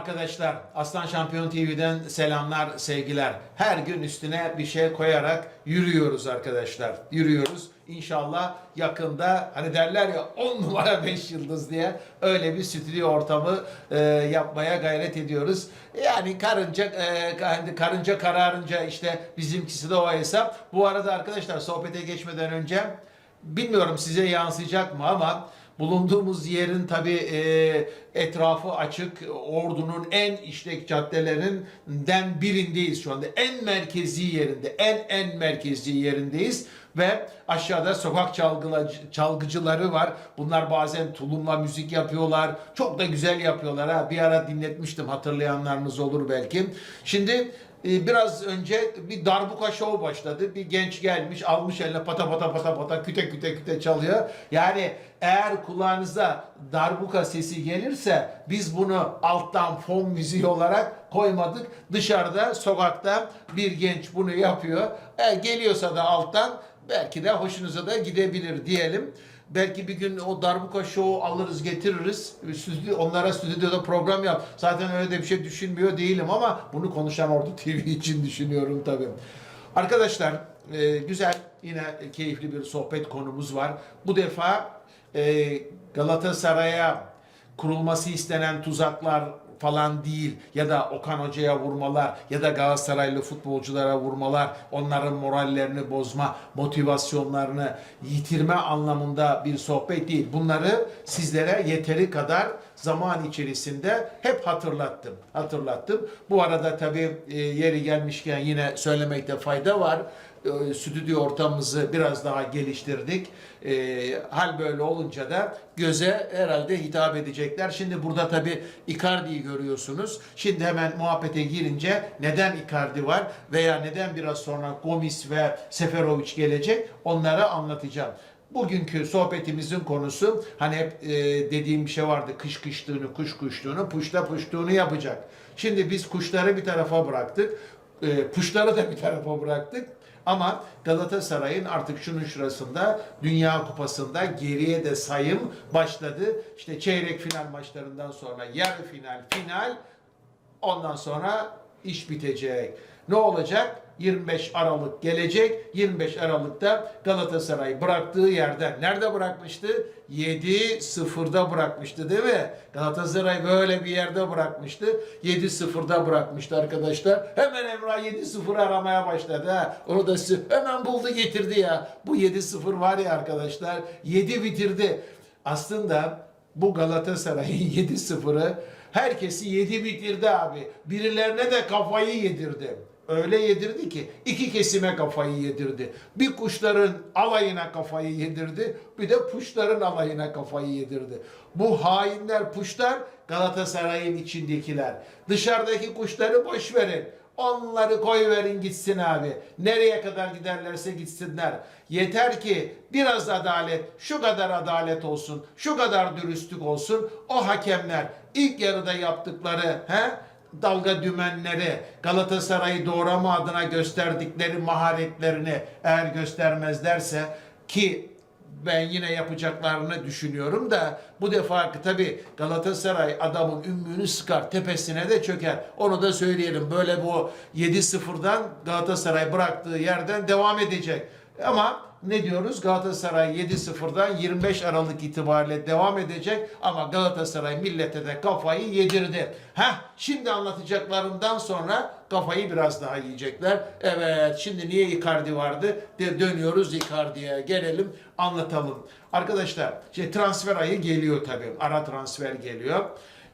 arkadaşlar. Aslan Şampiyon TV'den selamlar, sevgiler. Her gün üstüne bir şey koyarak yürüyoruz arkadaşlar. Yürüyoruz. İnşallah yakında hani derler ya 10 numara 5 yıldız diye öyle bir stüdyo ortamı e, yapmaya gayret ediyoruz. Yani karınca e, hani karınca kararınca işte bizimkisi de o hesap. Bu arada arkadaşlar sohbete geçmeden önce bilmiyorum size yansıyacak mı ama bulunduğumuz yerin tabi etrafı açık. Ordu'nun en işlek caddelerinden birindeyiz şu anda. En merkezi yerinde, en en merkezi yerindeyiz ve aşağıda sokak çalgıla- çalgıcıları var. Bunlar bazen tulumla müzik yapıyorlar. Çok da güzel yapıyorlar ha. Bir ara dinletmiştim hatırlayanlarınız olur belki. Şimdi e, biraz önce bir darbuka show başladı. Bir genç gelmiş almış eline pata pata pata pata küte küte küte çalıyor. Yani eğer kulağınıza darbuka sesi gelirse biz bunu alttan fon müziği olarak koymadık. Dışarıda sokakta bir genç bunu yapıyor. E, geliyorsa da alttan belki de hoşunuza da gidebilir diyelim. Belki bir gün o darbuka şovu alırız getiririz. Stüdyo, onlara stüdyoda program yap. Zaten öyle de bir şey düşünmüyor değilim ama bunu konuşan Ordu TV için düşünüyorum tabii. Arkadaşlar e, güzel yine keyifli bir sohbet konumuz var. Bu defa e, Galatasaray'a kurulması istenen tuzaklar falan değil ya da Okan Hoca'ya vurmalar ya da Galatasaraylı futbolculara vurmalar, onların morallerini bozma, motivasyonlarını yitirme anlamında bir sohbet değil. Bunları sizlere yeteri kadar zaman içerisinde hep hatırlattım. Hatırlattım. Bu arada tabii e, yeri gelmişken yine söylemekte fayda var e, stüdyo ortamımızı biraz daha geliştirdik. E, hal böyle olunca da göze herhalde hitap edecekler. Şimdi burada tabii Icardi'yi görüyorsunuz. Şimdi hemen muhabbete girince neden Icardi var veya neden biraz sonra Gomis ve Seferovic gelecek onları anlatacağım. Bugünkü sohbetimizin konusu hani hep e, dediğim bir şey vardı. Kış kıştığını, kuş kuştuğunu, puşta puştuğunu yapacak. Şimdi biz kuşları bir tarafa bıraktık. E, puşları da bir tarafa bıraktık. Ama Galatasaray'ın artık şunun şurasında Dünya Kupası'nda geriye de sayım başladı. İşte çeyrek final maçlarından sonra yarı final, final ondan sonra iş bitecek. Ne olacak? 25 Aralık gelecek. 25 Aralık'ta Galatasaray bıraktığı yerden nerede bırakmıştı? 7-0'da bırakmıştı değil mi? Galatasaray böyle bir yerde bırakmıştı. 7-0'da bırakmıştı arkadaşlar. Hemen Emrah 7-0 aramaya başladı. Ha. Onu da hemen buldu getirdi ya. Bu 7-0 var ya arkadaşlar. 7 bitirdi. Aslında bu Galatasaray'ın 7-0'ı herkesi 7 bitirdi abi. Birilerine de kafayı yedirdi. Öyle yedirdi ki iki kesime kafayı yedirdi. Bir kuşların alayına kafayı yedirdi, bir de puşların alayına kafayı yedirdi. Bu hainler puşlar Galatasaray'ın içindekiler. Dışarıdaki kuşları boş verin. Onları koy verin gitsin abi. Nereye kadar giderlerse gitsinler. Yeter ki biraz adalet, şu kadar adalet olsun, şu kadar dürüstlük olsun. O hakemler ilk yarıda yaptıkları he, dalga dümenleri, Galatasaray'ı doğrama adına gösterdikleri maharetlerini eğer göstermezlerse ki ben yine yapacaklarını düşünüyorum da bu defa tabi Galatasaray adamın ümmünü sıkar tepesine de çöker. Onu da söyleyelim. Böyle bu 7-0'dan Galatasaray bıraktığı yerden devam edecek. Ama ne diyoruz? Galatasaray 7-0'dan 25 Aralık itibariyle devam edecek ama Galatasaray millete de kafayı yedirdi. Heh, şimdi anlatacaklarımdan sonra kafayı biraz daha yiyecekler. Evet, şimdi niye Icardi vardı? De dönüyoruz Icardi'ye. Gelelim, anlatalım. Arkadaşlar, şey transfer ayı geliyor tabii. Ara transfer geliyor.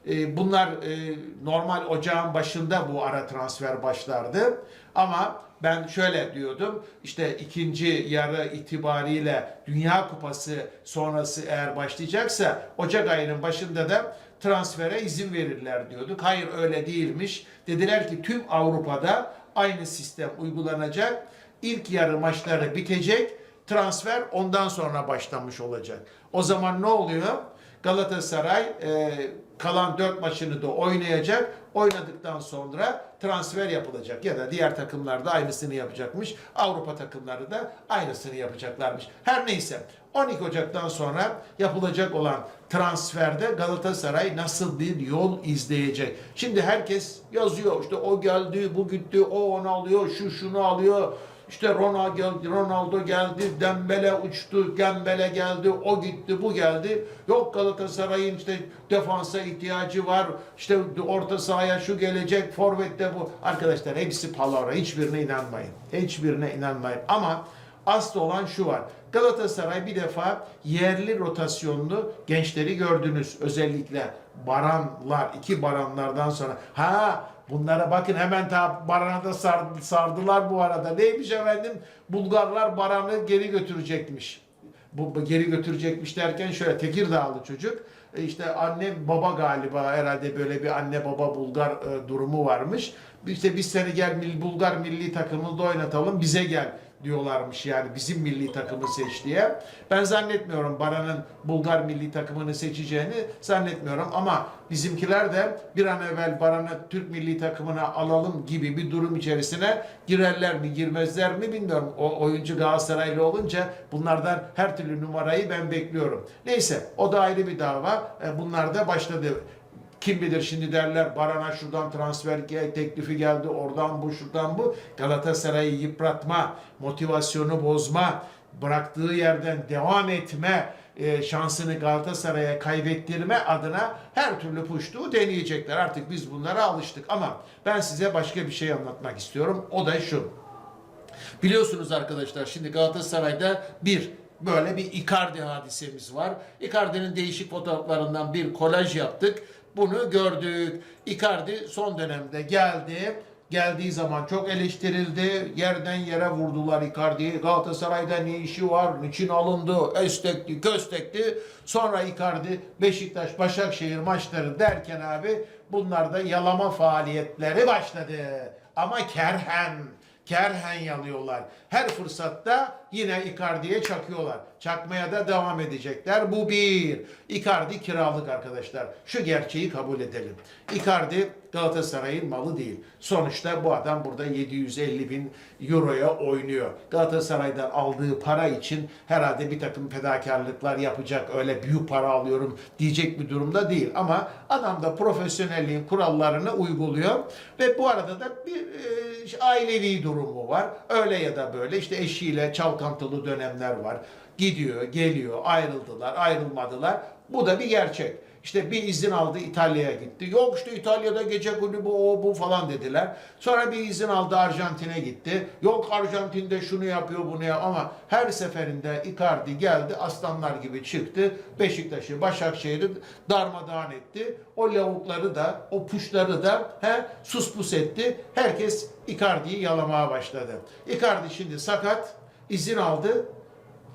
Ee, Bunlar e, normal ocağın başında bu ara transfer başlardı. Ama ben şöyle diyordum. işte ikinci yarı itibariyle Dünya Kupası sonrası eğer başlayacaksa Ocak ayının başında da transfere izin verirler diyorduk. Hayır öyle değilmiş. Dediler ki tüm Avrupa'da aynı sistem uygulanacak. İlk yarı maçları bitecek. Transfer ondan sonra başlamış olacak. O zaman ne oluyor? Galatasaray e, kalan 4 maçını da oynayacak. Oynadıktan sonra transfer yapılacak ya da diğer takımlar da aynısını yapacakmış. Avrupa takımları da aynısını yapacaklarmış. Her neyse 12 Ocak'tan sonra yapılacak olan transferde Galatasaray nasıl bir yol izleyecek? Şimdi herkes yazıyor işte o geldi, bu gitti, o onu alıyor, şu şunu alıyor. İşte Ronaldo geldi, Dembele uçtu, Dembele geldi, o gitti, bu geldi. Yok Galatasaray'ın işte defansa ihtiyacı var. İşte orta sahaya şu gelecek, forvette bu. Arkadaşlar hepsi palavra. Hiçbirine inanmayın. Hiçbirine inanmayın. Ama asıl olan şu var. Galatasaray bir defa yerli rotasyonlu gençleri gördünüz. Özellikle Baranlar, iki Baranlardan sonra. Ha bunlara bakın hemen ta Baran'a da sar- sardılar bu arada. Neymiş efendim? Bulgarlar Baran'ı geri götürecekmiş. Bu bu geri götürecekmiş derken şöyle Tekirdağlı çocuk. E, işte anne baba galiba herhalde böyle bir anne baba Bulgar e, durumu varmış. İşte biz seni gel Bulgar milli takımında oynatalım bize gel diyorlarmış yani bizim milli takımı seç diye. Ben zannetmiyorum Baran'ın Bulgar milli takımını seçeceğini zannetmiyorum ama bizimkiler de bir an evvel Baran'ı Türk milli takımına alalım gibi bir durum içerisine girerler mi girmezler mi bilmiyorum. O oyuncu Galatasaraylı olunca bunlardan her türlü numarayı ben bekliyorum. Neyse o da ayrı bir dava. E, Bunlar da başladı. Kim bilir şimdi derler Baran'a şuradan transfer teklifi geldi, oradan bu, şuradan bu. Galatasaray'ı yıpratma, motivasyonu bozma, bıraktığı yerden devam etme e, şansını Galatasaray'a kaybettirme adına her türlü puştuğu deneyecekler. Artık biz bunlara alıştık ama ben size başka bir şey anlatmak istiyorum. O da şu. Biliyorsunuz arkadaşlar şimdi Galatasaray'da bir böyle bir Icardi hadisemiz var. Icardi'nin değişik fotoğraflarından bir kolaj yaptık. Bunu gördük. Icardi son dönemde geldi. Geldiği zaman çok eleştirildi. Yerden yere vurdular Icardi'yi. Galatasaray'da ne işi var? Niçin alındı? Estekti, köstekti. Sonra Icardi Beşiktaş, Başakşehir maçları derken abi bunlarda yalama faaliyetleri başladı. Ama kerhen. Kerhen yalıyorlar. Her fırsatta yine Icardi'ye çakıyorlar. Çakmaya da devam edecekler. Bu bir. Icardi kiralık arkadaşlar. Şu gerçeği kabul edelim. Icardi Galatasaray'ın malı değil. Sonuçta bu adam burada 750 bin euroya oynuyor. Galatasaray'dan aldığı para için herhalde bir takım fedakarlıklar yapacak. Öyle büyük para alıyorum diyecek bir durumda değil. Ama adam da profesyonelliğin kurallarını uyguluyor. Ve bu arada da bir e, ailevi durumu var. Öyle ya da böyle işte eşiyle çalkantılı dönemler var. Gidiyor, geliyor, ayrıldılar, ayrılmadılar. Bu da bir gerçek. İşte bir izin aldı İtalya'ya gitti. Yok işte İtalya'da gece kulübü o bu falan dediler. Sonra bir izin aldı Arjantin'e gitti. Yok Arjantin'de şunu yapıyor bunu ya ama her seferinde Icardi geldi aslanlar gibi çıktı. Beşiktaş'ı, Başakşehir'i darmadağın etti. O lavukları da, o puşları da he, sus pus etti. Herkes Icardi'yi yalamaya başladı. Icardi şimdi sakat, izin aldı,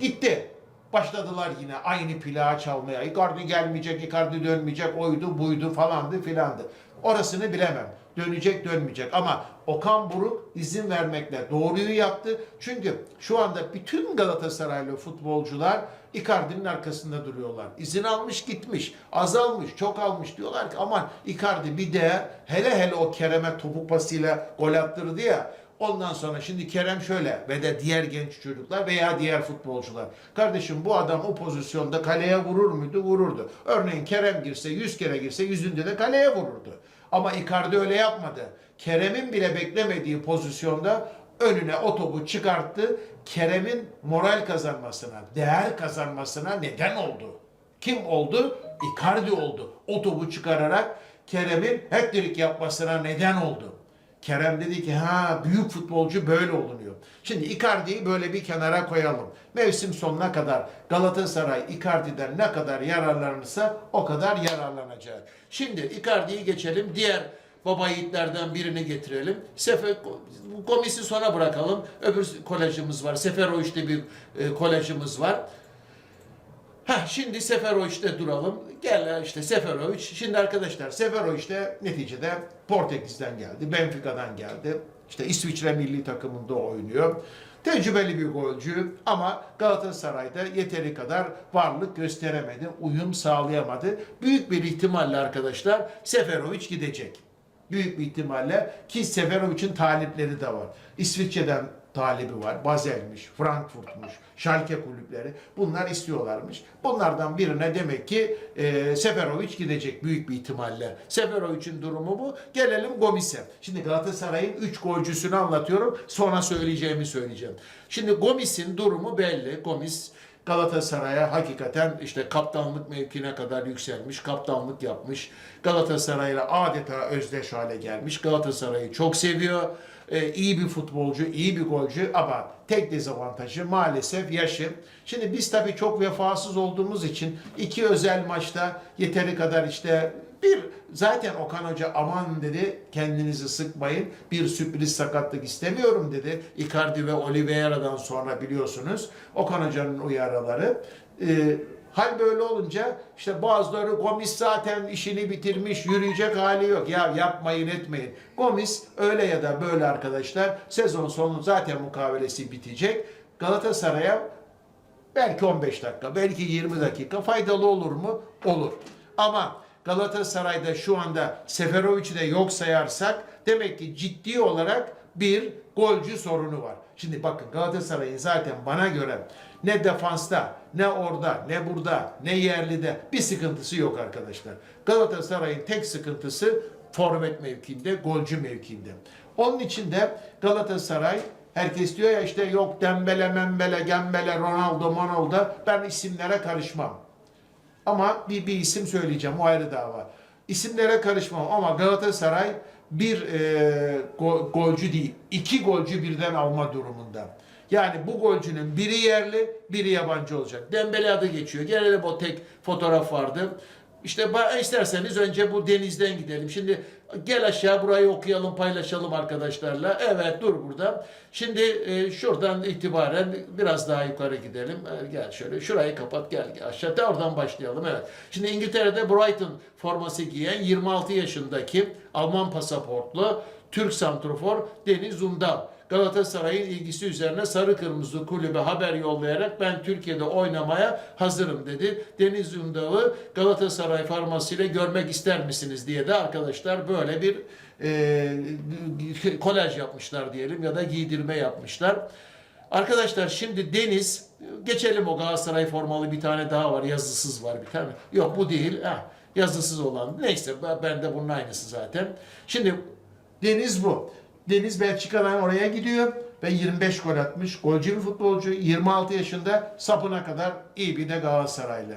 gitti. Başladılar yine aynı plağı çalmaya. Icardi gelmeyecek, Icardi dönmeyecek, oydu, buydu falandı filandı. Orasını bilemem. Dönecek, dönmeyecek. Ama Okan Buruk izin vermekle doğruyu yaptı. Çünkü şu anda bütün Galatasaraylı futbolcular Icardi'nin arkasında duruyorlar. İzin almış gitmiş, azalmış, çok almış diyorlar ki aman Icardi bir de hele hele o Kerem'e topu pasıyla gol attırdı ya Ondan sonra şimdi Kerem şöyle ve de diğer genç çocuklar veya diğer futbolcular. Kardeşim bu adam o pozisyonda kaleye vurur muydu? Vururdu. Örneğin Kerem girse 100 kere girse yüzünde de kaleye vururdu. Ama Icardi öyle yapmadı. Kerem'in bile beklemediği pozisyonda önüne o topu çıkarttı. Kerem'in moral kazanmasına, değer kazanmasına neden oldu. Kim oldu? Icardi oldu. O topu çıkararak Kerem'in hat-trick yapmasına neden oldu. Kerem dedi ki ha büyük futbolcu böyle olunuyor. Şimdi Icardi'yi böyle bir kenara koyalım. Mevsim sonuna kadar Galatasaray Icardi'den ne kadar yararlanırsa o kadar yararlanacak. Şimdi Icardi'yi geçelim. Diğer baba yiğitlerden birini getirelim. Sefer komisi sona bırakalım. Öbür kolajımız var. Seferoviç'te bir e, kolajımız var. Ha şimdi Seferoviç'te duralım. Gel işte Seferoviç. Şimdi arkadaşlar Seferoviç de neticede Portekiz'den geldi. Benfica'dan geldi. İşte İsviçre milli takımında oynuyor. Tecrübeli bir golcü ama Galatasaray'da yeteri kadar varlık gösteremedi, uyum sağlayamadı. Büyük bir ihtimalle arkadaşlar Seferovic gidecek. Büyük bir ihtimalle ki Seferovic'in talipleri de var. İsviçre'den talibi var. Basel'miş, Frankfurt'muş, Schalke kulüpleri. Bunlar istiyorlarmış. Bunlardan birine demek ki e, Seferovic gidecek büyük bir ihtimalle. Seferovic'in durumu bu. Gelelim Gomis'e. Şimdi Galatasaray'ın 3 golcüsünü anlatıyorum. Sonra söyleyeceğimi söyleyeceğim. Şimdi Gomis'in durumu belli. Gomis Galatasaray'a hakikaten işte kaptanlık mevkine kadar yükselmiş, kaptanlık yapmış. Galatasaray'la adeta özdeş hale gelmiş. Galatasaray'ı çok seviyor. Ee, iyi bir futbolcu, iyi bir golcü ama tek dezavantajı maalesef yaşı. Şimdi biz tabii çok vefasız olduğumuz için iki özel maçta yeteri kadar işte bir zaten Okan Hoca aman dedi kendinizi sıkmayın bir sürpriz sakatlık istemiyorum dedi. Icardi ve Oliveira'dan sonra biliyorsunuz Okan Hoca'nın uyarıları. Ee, hal böyle olunca işte bazıları Gomis zaten işini bitirmiş yürüyecek hali yok. Ya yapmayın etmeyin. Gomis öyle ya da böyle arkadaşlar sezon sonu zaten mukavelesi bitecek. Galatasaray'a Belki 15 dakika, belki 20 dakika faydalı olur mu? Olur. Ama Galatasaray'da şu anda Seferovic'i de yok sayarsak demek ki ciddi olarak bir golcü sorunu var. Şimdi bakın Galatasaray'ın zaten bana göre ne defansta, ne orada, ne burada, ne yerlide bir sıkıntısı yok arkadaşlar. Galatasaray'ın tek sıkıntısı forvet mevkiinde, golcü mevkiinde. Onun için de Galatasaray Herkes diyor ya işte yok Dembele, Membele, Gembele, Ronaldo, Monaldo. Ben isimlere karışmam. Ama bir, bir isim söyleyeceğim o ayrı dava. İsimlere karışmam ama Galatasaray bir e, go- golcü değil, iki golcü birden alma durumunda. Yani bu golcünün biri yerli, biri yabancı olacak. Dembele adı geçiyor. Gelelim o tek fotoğraf vardı. İşte isterseniz önce bu denizden gidelim. Şimdi gel aşağı burayı okuyalım, paylaşalım arkadaşlarla. Evet dur burada. Şimdi e, şuradan itibaren biraz daha yukarı gidelim. E, gel şöyle şurayı kapat gel, gel aşağı da oradan başlayalım. Evet. Şimdi İngiltere'de Brighton forması giyen 26 yaşındaki Alman pasaportlu Türk santrofor Deniz Undal. Galatasaray'ın ilgisi üzerine sarı kırmızı kulübe haber yollayarak ben Türkiye'de oynamaya hazırım dedi. Deniz Undal'ı Galatasaray formasıyla görmek ister misiniz diye de arkadaşlar böyle bir e, kolaj yapmışlar diyelim ya da giydirme yapmışlar. Arkadaşlar şimdi Deniz geçelim o Galatasaray formalı bir tane daha var yazısız var bir tane. Yok bu değil. Ha, yazısız olan. Neyse ben de bunun aynısı zaten. Şimdi Deniz bu. Deniz Belçika'dan oraya gidiyor ve 25 gol atmış. Golcü bir futbolcu. 26 yaşında sapına kadar iyi bir de Galatasaraylı.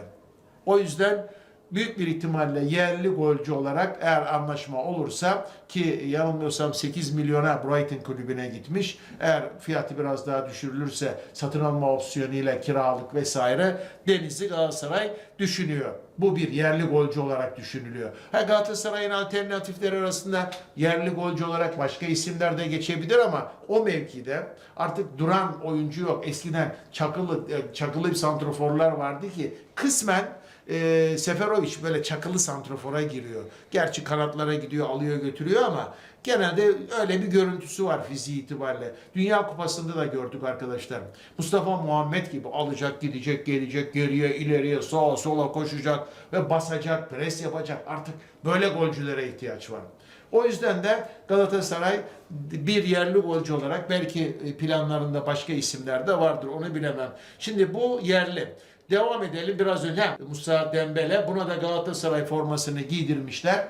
O yüzden büyük bir ihtimalle yerli golcü olarak eğer anlaşma olursa ki yanılmıyorsam 8 milyona Brighton kulübüne gitmiş. Eğer fiyatı biraz daha düşürülürse satın alma opsiyonuyla kiralık vesaire Deniz'i Galatasaray düşünüyor. Bu bir yerli golcü olarak düşünülüyor. Ha Galatasaray'ın alternatifleri arasında yerli golcü olarak başka isimler de geçebilir ama o mevkide artık duran oyuncu yok. Eskiden çakılı e, çakılı bir santroforlar vardı ki kısmen e, Seferovic böyle çakılı santrofora giriyor. Gerçi kanatlara gidiyor, alıyor, götürüyor ama genelde öyle bir görüntüsü var fiziği itibariyle. Dünya Kupası'nda da gördük arkadaşlar. Mustafa Muhammed gibi alacak, gidecek, gelecek, geriye, ileriye, sağa, sola koşacak ve basacak, pres yapacak. Artık böyle golcülere ihtiyaç var. O yüzden de Galatasaray bir yerli golcü olarak belki planlarında başka isimler de vardır onu bilemem. Şimdi bu yerli. Devam edelim biraz önce. Musa Dembele buna da Galatasaray formasını giydirmişler.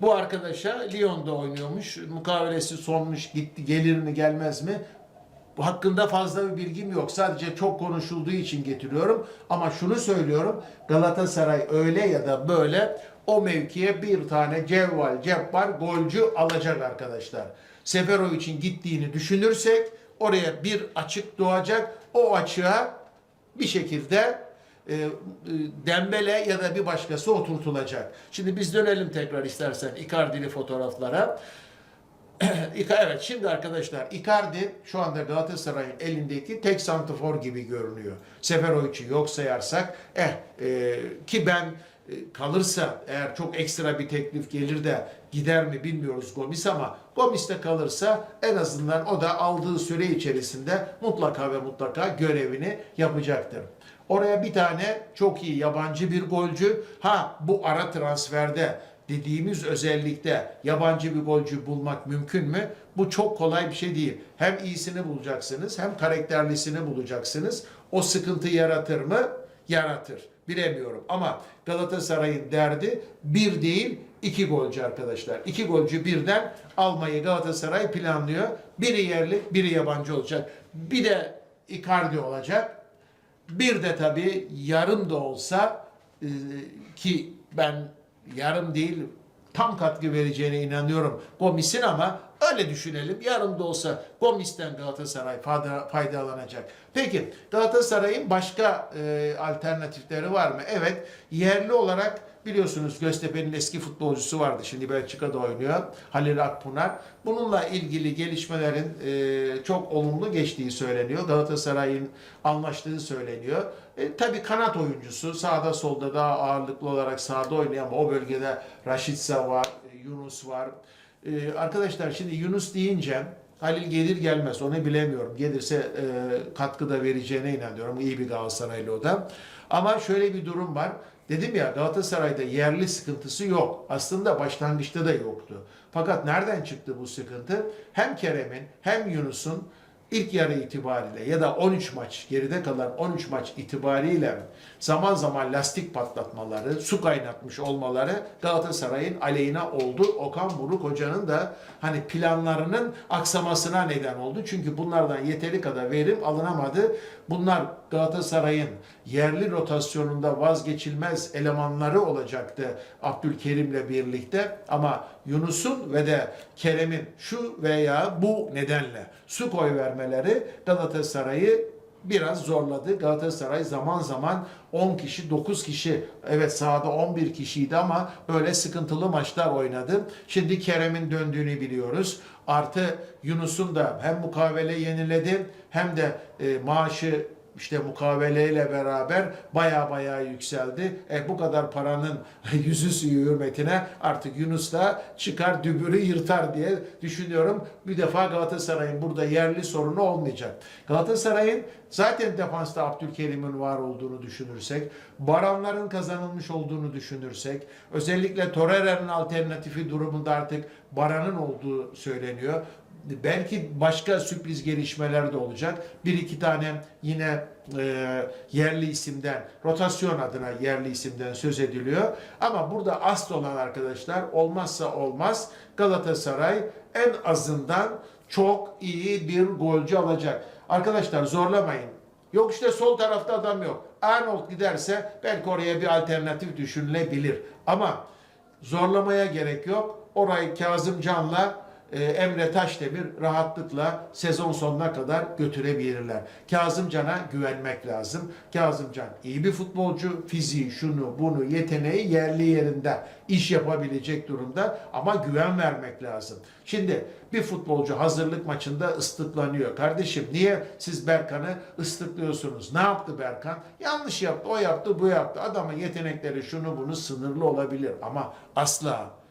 Bu arkadaşa Lyon'da oynuyormuş. Mukavelesi sonmuş gitti gelir mi gelmez mi? Bu hakkında fazla bir bilgim yok. Sadece çok konuşulduğu için getiriyorum. Ama şunu söylüyorum. Galatasaray öyle ya da böyle o mevkiye bir tane cevval, cebbar golcü alacak arkadaşlar. Seferovic'in gittiğini düşünürsek oraya bir açık doğacak. O açığa bir şekilde e, e, Dembele ya da bir başkası oturtulacak. Şimdi biz dönelim tekrar istersen Icardi'li fotoğraflara. Evet şimdi arkadaşlar Icardi şu anda Galatasaray'ın elindeki tek santifor gibi görünüyor. Seferovic'i yok sayarsak eh e, ki ben kalırsa eğer çok ekstra bir teklif gelir de gider mi bilmiyoruz Gomis ama Gomis'te kalırsa en azından o da aldığı süre içerisinde mutlaka ve mutlaka görevini yapacaktır. Oraya bir tane çok iyi yabancı bir golcü. Ha bu ara transferde dediğimiz özellikle yabancı bir golcü bulmak mümkün mü? Bu çok kolay bir şey değil. Hem iyisini bulacaksınız hem karakterlisini bulacaksınız. O sıkıntı yaratır mı? Yaratır. Bilemiyorum ama Galatasaray'ın derdi bir değil iki golcü arkadaşlar. İki golcü birden almayı Galatasaray planlıyor. Biri yerli, biri yabancı olacak. Bir de Icardi olacak. Bir de tabii yarım da olsa e, ki ben yarım değil tam katkı vereceğine inanıyorum Gomis'in ama öyle düşünelim. Yarım da olsa Gomis'ten Galatasaray fayda, faydalanacak. Peki Galatasaray'ın başka e, alternatifleri var mı? Evet yerli olarak biliyorsunuz Göztepe'nin eski futbolcusu vardı. Şimdi Belçika'da oynuyor. Halil Akpınar. Bununla ilgili gelişmelerin e, çok olumlu geçtiği söyleniyor. Galatasaray'ın anlaştığı söyleniyor. E, tabii kanat oyuncusu sağda solda daha ağırlıklı olarak sağda oynuyor ama o bölgede Raşitsa var, e, Yunus var. E, arkadaşlar şimdi Yunus deyince Halil gelir gelmez onu bilemiyorum. Gelirse e, katkı vereceğine inanıyorum. İyi bir Galatasaraylı o da. Ama şöyle bir durum var. Dedim ya Galatasaray'da yerli sıkıntısı yok. Aslında başlangıçta da yoktu. Fakat nereden çıktı bu sıkıntı? Hem Kerem'in hem Yunus'un ilk yarı itibariyle ya da 13 maç geride kalan 13 maç itibariyle zaman zaman lastik patlatmaları, su kaynatmış olmaları Galatasaray'ın aleyhine oldu. Okan Buruk hocanın da hani planlarının aksamasına neden oldu. Çünkü bunlardan yeteri kadar verim alınamadı. Bunlar Galatasaray'ın yerli rotasyonunda vazgeçilmez elemanları olacaktı Abdülkerim'le birlikte ama Yunus'un ve de Kerem'in şu veya bu nedenle su koy vermeleri Galatasaray'ı biraz zorladı. Galatasaray zaman zaman 10 kişi, 9 kişi, evet sahada 11 kişiydi ama öyle sıkıntılı maçlar oynadı. Şimdi Kerem'in döndüğünü biliyoruz. Artı Yunus'un da hem mukavele yeniledi hem de e, maaşı işte mukaveleyle beraber baya baya yükseldi. E bu kadar paranın yüzü suyu hürmetine artık Yunus da çıkar dübürü yırtar diye düşünüyorum. Bir defa Galatasaray'ın burada yerli sorunu olmayacak. Galatasaray'ın zaten defansta Abdülkerim'in var olduğunu düşünürsek, Baranların kazanılmış olduğunu düşünürsek, özellikle Torreira'nın alternatifi durumunda artık Baran'ın olduğu söyleniyor belki başka sürpriz gelişmeler de olacak. Bir iki tane yine e, yerli isimden, rotasyon adına yerli isimden söz ediliyor. Ama burada asıl olan arkadaşlar olmazsa olmaz Galatasaray en azından çok iyi bir golcü alacak. Arkadaşlar zorlamayın. Yok işte sol tarafta adam yok. Arnold giderse belki oraya bir alternatif düşünülebilir. Ama zorlamaya gerek yok. Orayı Kazım Can'la e, Emre Taşdemir rahatlıkla sezon sonuna kadar götürebilirler. Kazımcan'a güvenmek lazım. Kazımcan iyi bir futbolcu, fiziği, şunu, bunu, yeteneği yerli yerinde iş yapabilecek durumda ama güven vermek lazım. Şimdi bir futbolcu hazırlık maçında ıslıklanıyor. Kardeşim niye siz Berkan'ı ıslıklıyorsunuz? Ne yaptı Berkan? Yanlış yaptı, o yaptı, bu yaptı. Adamın yetenekleri şunu bunu sınırlı olabilir ama asla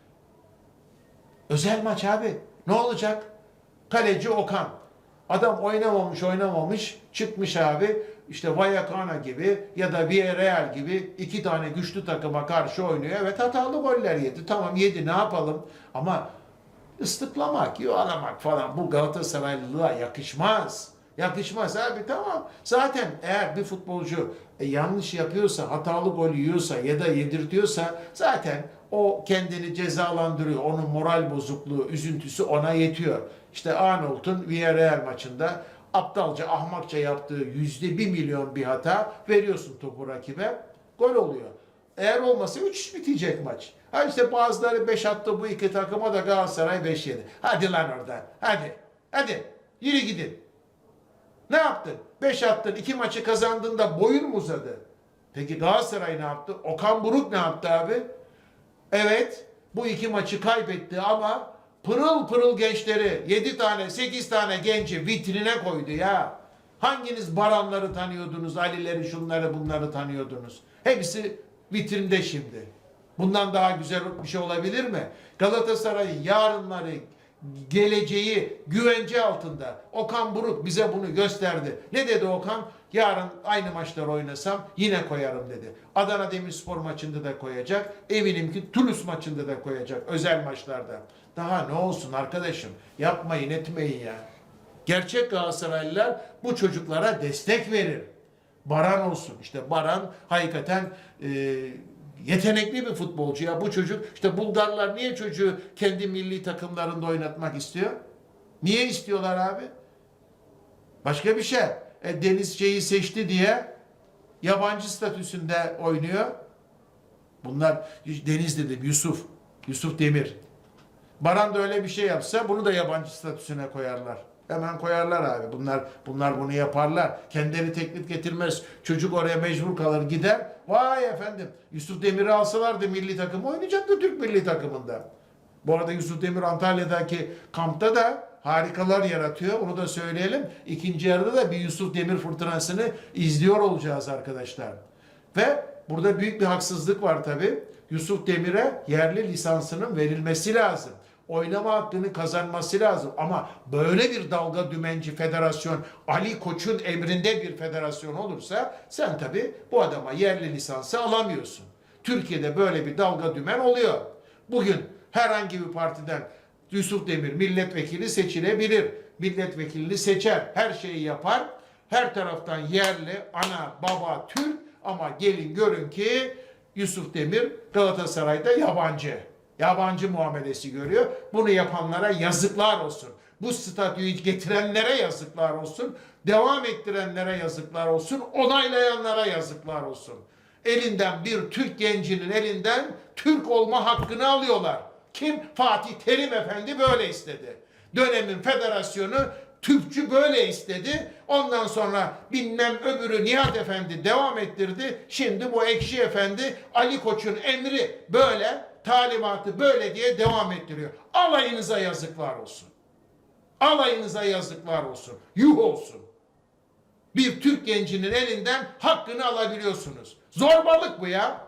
Özel maç abi. Ne olacak? Kaleci Okan. Adam oynamamış oynamamış çıkmış abi işte Vallecano gibi ya da Villarreal gibi iki tane güçlü takıma karşı oynuyor. Evet hatalı goller yedi. Tamam yedi ne yapalım? Ama ıslıklamak, yuvalamak falan bu Galatasaraylılığa yakışmaz. Yakışmaz abi tamam. Zaten eğer bir futbolcu e, yanlış yapıyorsa, hatalı gol yiyorsa ya da yedirtiyorsa zaten o kendini cezalandırıyor. Onun moral bozukluğu, üzüntüsü ona yetiyor. İşte Arnold'un Villarreal maçında aptalca, ahmakça yaptığı yüzde bir milyon bir hata veriyorsun topu rakibe. Gol oluyor. Eğer olmasa 3 bitecek maç. Ha işte bazıları 5 attı bu iki takıma da Galatasaray 5 yedi. Hadi lan oradan. Hadi. Hadi. Yürü gidin. Ne yaptın? 5 attın. 2 maçı kazandığında boyun mu uzadı? Peki Galatasaray ne yaptı? Okan Buruk ne yaptı abi? Evet. Bu iki maçı kaybetti ama pırıl pırıl gençleri 7 tane 8 tane genci vitrine koydu ya. Hanginiz Baranları tanıyordunuz, Alileri şunları bunları tanıyordunuz. Hepsi vitrinde şimdi. Bundan daha güzel bir şey olabilir mi? Galatasaray'ın yarınları, geleceği güvence altında. Okan Buruk bize bunu gösterdi. Ne dedi Okan? Yarın aynı maçlar oynasam yine koyarım dedi. Adana Demirspor maçında da koyacak. Eminim ki Toulouse maçında da koyacak. Özel maçlarda. Daha ne olsun arkadaşım? Yapmayın etmeyin ya. Gerçek Galatasaraylılar bu çocuklara destek verir. Baran olsun. İşte Baran hakikaten e, yetenekli bir futbolcu ya. Bu çocuk işte Bulgarlar niye çocuğu kendi milli takımlarında oynatmak istiyor? Niye istiyorlar abi? Başka bir şey. E, Deniz şeyi seçti diye yabancı statüsünde oynuyor. Bunlar Deniz dedim Yusuf. Yusuf Demir. Baran da öyle bir şey yapsa bunu da yabancı statüsüne koyarlar. Hemen koyarlar abi. Bunlar bunlar bunu yaparlar. Kendileri teklif getirmez. Çocuk oraya mecbur kalır gider. Vay efendim. Yusuf Demir'i alsalardı milli takım oynayacaktı Türk milli takımında. Bu arada Yusuf Demir Antalya'daki kampta da harikalar yaratıyor. Onu da söyleyelim. İkinci yarıda da bir Yusuf Demir fırtınasını izliyor olacağız arkadaşlar. Ve burada büyük bir haksızlık var tabi. Yusuf Demir'e yerli lisansının verilmesi lazım. Oynama hakkını kazanması lazım. Ama böyle bir dalga dümenci federasyon Ali Koç'un emrinde bir federasyon olursa sen tabi bu adama yerli lisansı alamıyorsun. Türkiye'de böyle bir dalga dümen oluyor. Bugün herhangi bir partiden Yusuf Demir milletvekili seçilebilir. Milletvekilini seçer. Her şeyi yapar. Her taraftan yerli, ana, baba, Türk ama gelin görün ki Yusuf Demir Galatasaray'da yabancı. Yabancı muamelesi görüyor. Bunu yapanlara yazıklar olsun. Bu statüyü getirenlere yazıklar olsun. Devam ettirenlere yazıklar olsun. Onaylayanlara yazıklar olsun. Elinden bir Türk gencinin elinden Türk olma hakkını alıyorlar. Kim? Fatih Terim Efendi böyle istedi. Dönemin federasyonu Türkçü böyle istedi. Ondan sonra bilmem öbürü Nihat Efendi devam ettirdi. Şimdi bu Ekşi Efendi Ali Koç'un emri böyle, talimatı böyle diye devam ettiriyor. Alayınıza yazıklar olsun. Alayınıza yazıklar olsun. Yuh olsun. Bir Türk gencinin elinden hakkını alabiliyorsunuz. Zorbalık bu ya.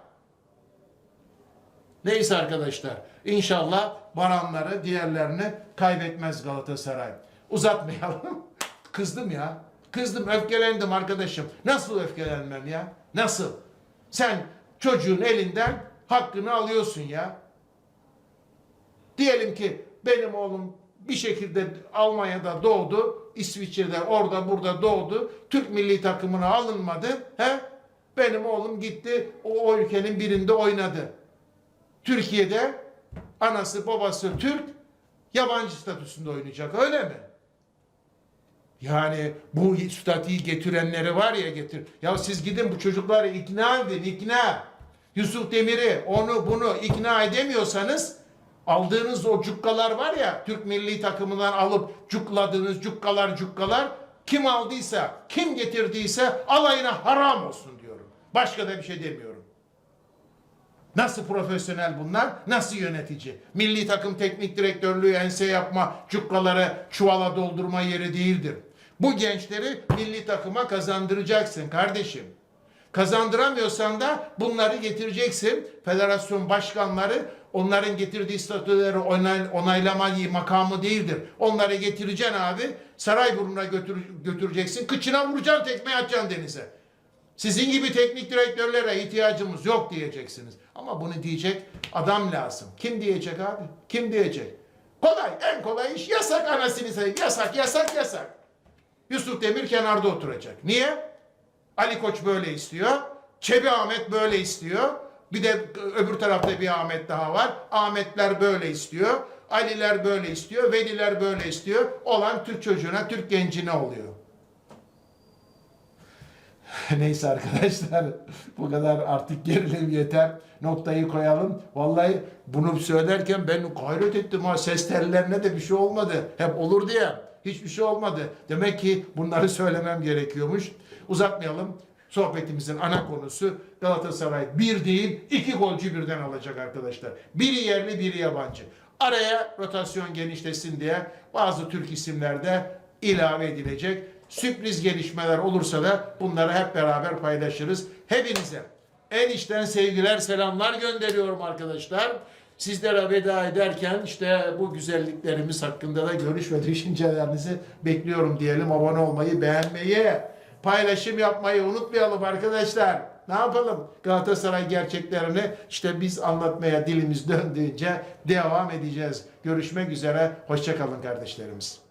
Neyse arkadaşlar. İnşallah Baranları, diğerlerini kaybetmez Galatasaray. Uzatmayalım. Kızdım ya. Kızdım, öfkelendim arkadaşım. Nasıl öfkelenmem ya? Nasıl? Sen çocuğun elinden hakkını alıyorsun ya. Diyelim ki benim oğlum bir şekilde Almanya'da doğdu, İsviçre'de orada burada doğdu, Türk milli takımına alınmadı. He? Benim oğlum gitti o, o ülkenin birinde oynadı. Türkiye'de anası babası Türk yabancı statüsünde oynayacak öyle mi? Yani bu statüyü getirenleri var ya getir. Ya siz gidin bu çocukları ikna edin ikna. Yusuf Demir'i onu bunu ikna edemiyorsanız aldığınız o cukkalar var ya Türk milli takımından alıp cukladığınız cukkalar cukkalar kim aldıysa kim getirdiyse alayına haram olsun diyorum. Başka da bir şey demiyorum. Nasıl profesyonel bunlar? Nasıl yönetici? Milli takım teknik direktörlüğü ense yapma, cukkaları çuvala doldurma yeri değildir. Bu gençleri milli takıma kazandıracaksın kardeşim. Kazandıramıyorsan da bunları getireceksin. Federasyon başkanları onların getirdiği statüleri onay, onaylama makamı değildir. Onları getireceksin abi. Sarayburnu'na götür, götüreceksin. Kıçına vuracaksın tekme atacaksın denize. Sizin gibi teknik direktörlere ihtiyacımız yok diyeceksiniz. Ama bunu diyecek adam lazım. Kim diyecek abi? Kim diyecek? Kolay, en kolay iş yasak anasını satayım. Yasak, yasak, yasak. Yusuf Demir kenarda oturacak. Niye? Ali Koç böyle istiyor. Çebi Ahmet böyle istiyor. Bir de öbür tarafta bir Ahmet daha var. Ahmetler böyle istiyor. Aliler böyle istiyor. Veliler böyle istiyor. Olan Türk çocuğuna, Türk gencine oluyor. Neyse arkadaşlar bu kadar artık gerilim yeter. Noktayı koyalım. Vallahi bunu söylerken ben gayret ettim ha ses tellerine de bir şey olmadı. Hep olur diye hiçbir şey olmadı. Demek ki bunları söylemem gerekiyormuş. Uzatmayalım. Sohbetimizin ana konusu Galatasaray bir değil iki golcü birden alacak arkadaşlar. Biri yerli biri yabancı. Araya rotasyon genişlesin diye bazı Türk isimler de ilave edilecek. Sürpriz gelişmeler olursa da bunları hep beraber paylaşırız. Hepinize en içten sevgiler, selamlar gönderiyorum arkadaşlar. Sizlere veda ederken işte bu güzelliklerimiz hakkında da görüş ve düşüncelerinizi bekliyorum diyelim. Abone olmayı, beğenmeyi, paylaşım yapmayı unutmayalım arkadaşlar. Ne yapalım? Galatasaray gerçeklerini işte biz anlatmaya dilimiz döndüğünce devam edeceğiz. Görüşmek üzere. Hoşçakalın kardeşlerimiz.